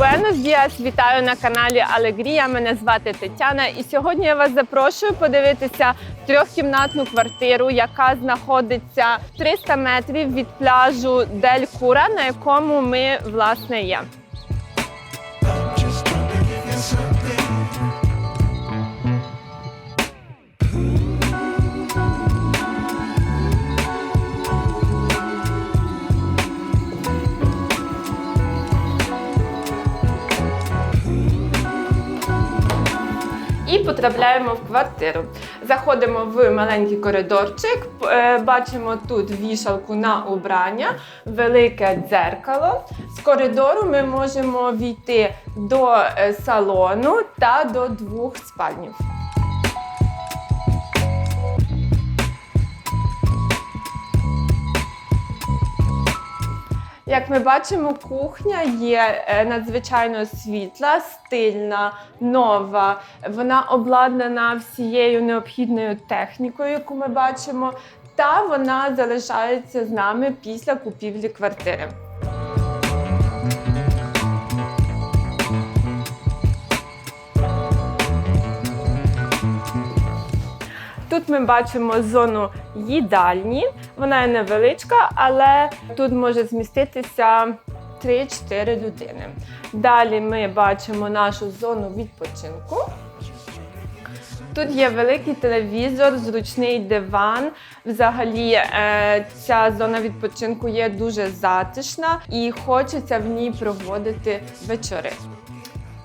Буенос Діас, вітаю на каналі Алегрія. Мене звати Тетяна, і сьогодні я вас запрошую подивитися трьохкімнатну квартиру, яка знаходиться 300 метрів від пляжу Дель Кура, на якому ми власне є. І потрапляємо в квартиру. Заходимо в маленький коридорчик. е, Бачимо тут вішалку на убрання, велике дзеркало. З коридору ми можемо війти до е, салону та до двох спальнів. Як ми бачимо, кухня є е, надзвичайно світла, стильна, нова. Вона обладнана всією необхідною технікою, яку ми бачимо, та вона залишається з нами після купівлі квартири. Ми бачимо зону їдальні. Вона є невеличка, але тут може зміститися 3-4 людини. Далі ми бачимо нашу зону відпочинку. Тут є великий телевізор, зручний диван. Взагалі, е, ця зона відпочинку є дуже затишна і хочеться в ній проводити вечори.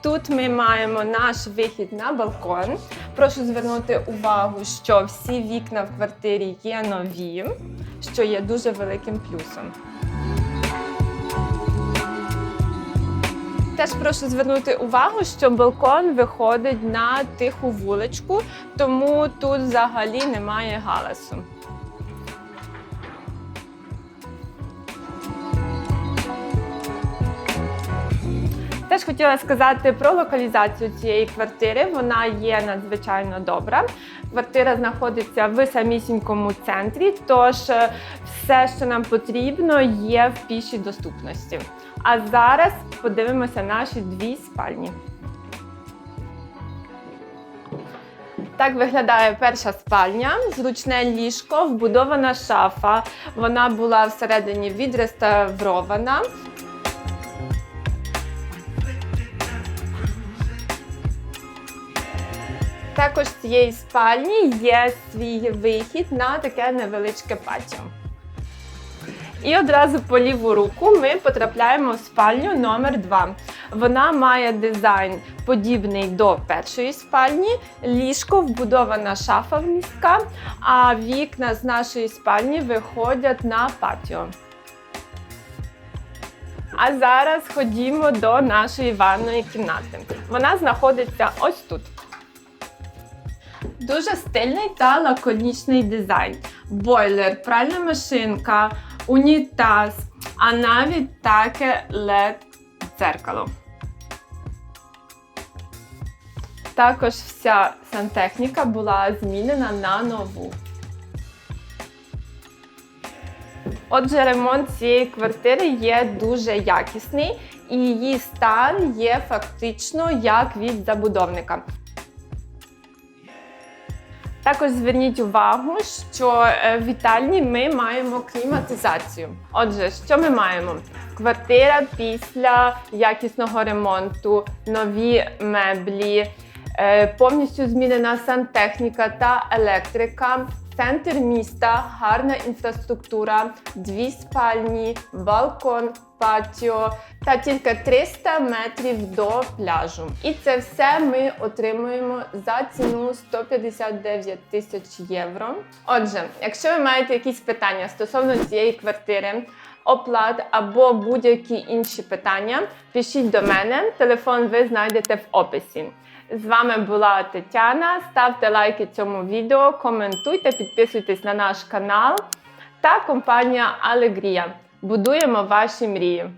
Тут ми маємо наш вихід на балкон. Прошу звернути увагу, що всі вікна в квартирі є нові, що є дуже великим плюсом. Теж прошу звернути увагу, що балкон виходить на тиху вуличку, тому тут взагалі немає галасу. Теж хотіла сказати про локалізацію цієї квартири. Вона є надзвичайно добра. Квартира знаходиться в самісінькому центрі, тож е, все, що нам потрібно, є в пішій доступності. А зараз подивимося наші дві спальні. Так виглядає перша спальня, зручне ліжко, вбудована шафа. Вона була всередині відреставрована. Також з цієї спальні є свій вихід на таке невеличке патіо. І одразу по ліву руку ми потрапляємо в спальню номер 2 Вона має дизайн подібний до першої спальні, ліжко, вбудована шафа вмістка, а вікна з нашої спальні виходять на патіо. А зараз ходімо до нашої ванної кімнати. Вона знаходиться ось тут. Дуже стильний та лаконічний дизайн. Бойлер, пральна машинка, унітаз, а навіть таке led дзеркало. Також вся сантехніка була змінена на нову. Отже, ремонт цієї квартири є дуже якісний і її стан є фактично як від забудовника. Також зверніть увагу, що е, в вітальні ми маємо кліматизацію. Отже, що ми маємо? Квартира після якісного ремонту, нові меблі, е, повністю змінена сантехніка та електрика. Центр міста, гарна інфраструктура, дві спальні, балкон, патіо та тільки 300 метрів до пляжу. І це все ми отримуємо за ціну 159 тисяч євро. Отже, якщо ви маєте якісь питання стосовно цієї квартири, оплат або будь-які інші питання, пишіть до мене. Телефон ви знайдете в описі. З вами була Тетяна. Ставте лайки цьому відео, коментуйте, підписуйтесь на наш канал та компанія Алегрія. Будуємо ваші мрії.